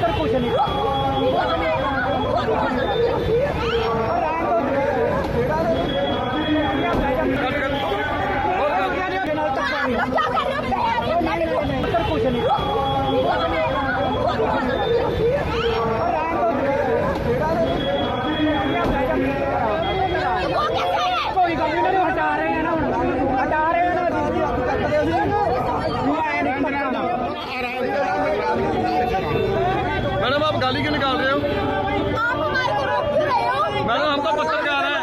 ਉੱਤਰ ਕੁਛ ਨਹੀਂ। ਉੱਤਰ ਕੁਛ ਨਹੀਂ। गाली क्यों निकाल रहे हो हो मैडम हम तो पत्रकार हैं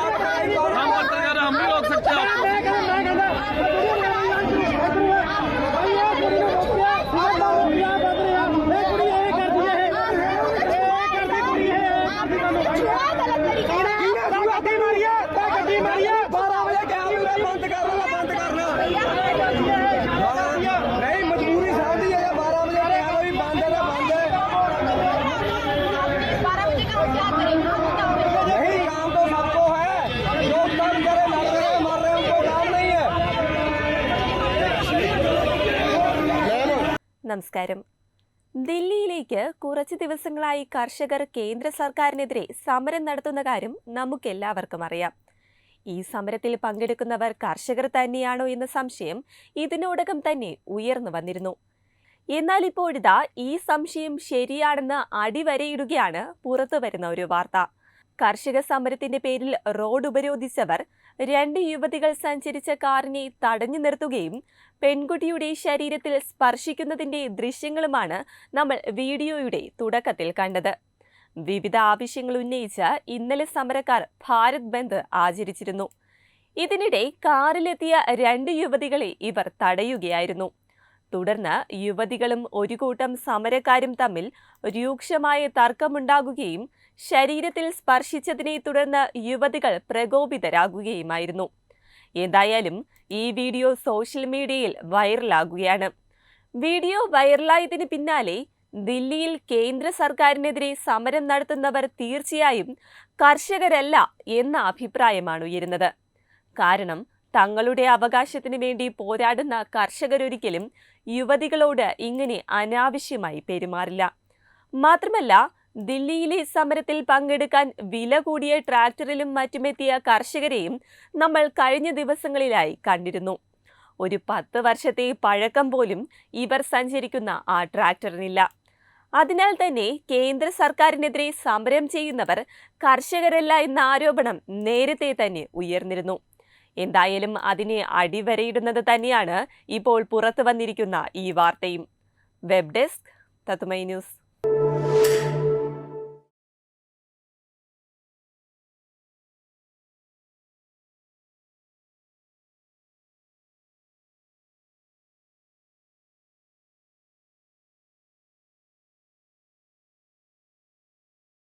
हम पत्रकार हैं हम नहीं रोक सकते आप നമസ്കാരം. ദില്ലിയിലേക്ക് കുറച്ച് ദിവസങ്ങളായി കർഷകർ കേന്ദ്ര സർക്കാരിനെതിരെ സമരം നടത്തുന്ന കാര്യം നമുക്കെല്ലാവർക്കും അറിയാം. ഈ സമരത്തിൽ പങ്കെടുക്കുന്നവർ കർഷകർ തന്നെയാണോ എന്ന സംശയം ഇതിനോടകം തന്നെ ഉയർന്നു വന്നിരുന്നു. എന്നാൽ ഇപ്പോഴിതാ ഈ സംശയം ശരിയാണെന്ന് അടിവരയിടുകയാണ് പുറത്തു വരുന്ന ഒരു വാർത്ത. കർഷക സമരത്തിന്റെ പേരിൽ റോഡ് ഉപരോധിച്ചവർ രണ്ട് യുവതികൾ സഞ്ചരിച്ച കാറിനെ തടഞ്ഞു നിർത്തുകയും പെൺകുട്ടിയുടെ ശരീരത്തിൽ സ്പർശിക്കുന്നതിന്റെ ദൃശ്യങ്ങളുമാണ് നമ്മൾ വീഡിയോയുടെ തുടക്കത്തിൽ കണ്ടത്. വിവിധ ആവശ്യങ്ങൾ ഉന്നയിച്ച ഇന്നലെ സമരക്കാർ ഭാരത് ബന്ദ് ആചരിച്ചിരുന്നു. ഇതിനിടെ കാറിലെത്തിയ രണ്ട് യുവതികളെ ഇവർ തടയുകയായിരുന്നു. തുടർന്ന് യുവതികളും ഒരു കൂട്ടം സമരക്കാരും തമ്മിൽ രൂക്ഷമായ തർക്കമുണ്ടാകുകയും ശരീരത്തിൽ സ്പർശിച്ചതിനെ തുടർന്ന് യുവതികൾ പ്രകോപിതരാകുകയുമായിരുന്നു. എന്തായാലും ഈ വീഡിയോ സോഷ്യൽ മീഡിയയിൽ വൈറലാകുകയാണ്. വീഡിയോ വൈറലായതിന് പിന്നാലെ ദില്ലിയിൽ കേന്ദ്ര സർക്കാരിനെതിരെ സമരം നടത്തുന്നവർ തീർച്ചയായും കർഷകരല്ല എന്ന അഭിപ്രായമാണ് ഉയരുന്നത്. കാരണം തങ്ങളുടെ അവകാശത്തിന് വേണ്ടി പോരാടുന്ന കർഷകരൊരിക്കലും യുവതികളോട് ഇങ്ങനെ അനാവശ്യമായി പെരുമാറില്ല. മാത്രമല്ല ദില്ലിയിലെ സമരത്തിൽ പങ്കെടുക്കാൻ വില കൂടിയ ട്രാക്ടറിലും മറ്റുമെത്തിയ കർഷകരെയും നമ്മൾ കഴിഞ്ഞ ദിവസങ്ങളിലായി കണ്ടിരുന്നു. ഒരു പത്ത് വർഷത്തെ പഴക്കം പോലും ഇവർ സഞ്ചരിക്കുന്ന ആ ട്രാക്ടറിനില്ല. അതിനാൽ തന്നെ കേന്ദ്ര സർക്കാരിനെതിരെ സമരം ചെയ്യുന്നവർ കർഷകരല്ല എന്ന ആരോപണം നേരത്തെ തന്നെ ഉയർന്നിരുന്നു. എന്തായാലും അതിനെ അടിവരയിടുന്നത് തന്നെയാണ് ഇപ്പോൾ പുറത്തു വന്നിരിക്കുന്ന ഈ വാർത്തയും. വെബ് ഡെസ്ക് തത്തുമൈ ന്യൂസ്.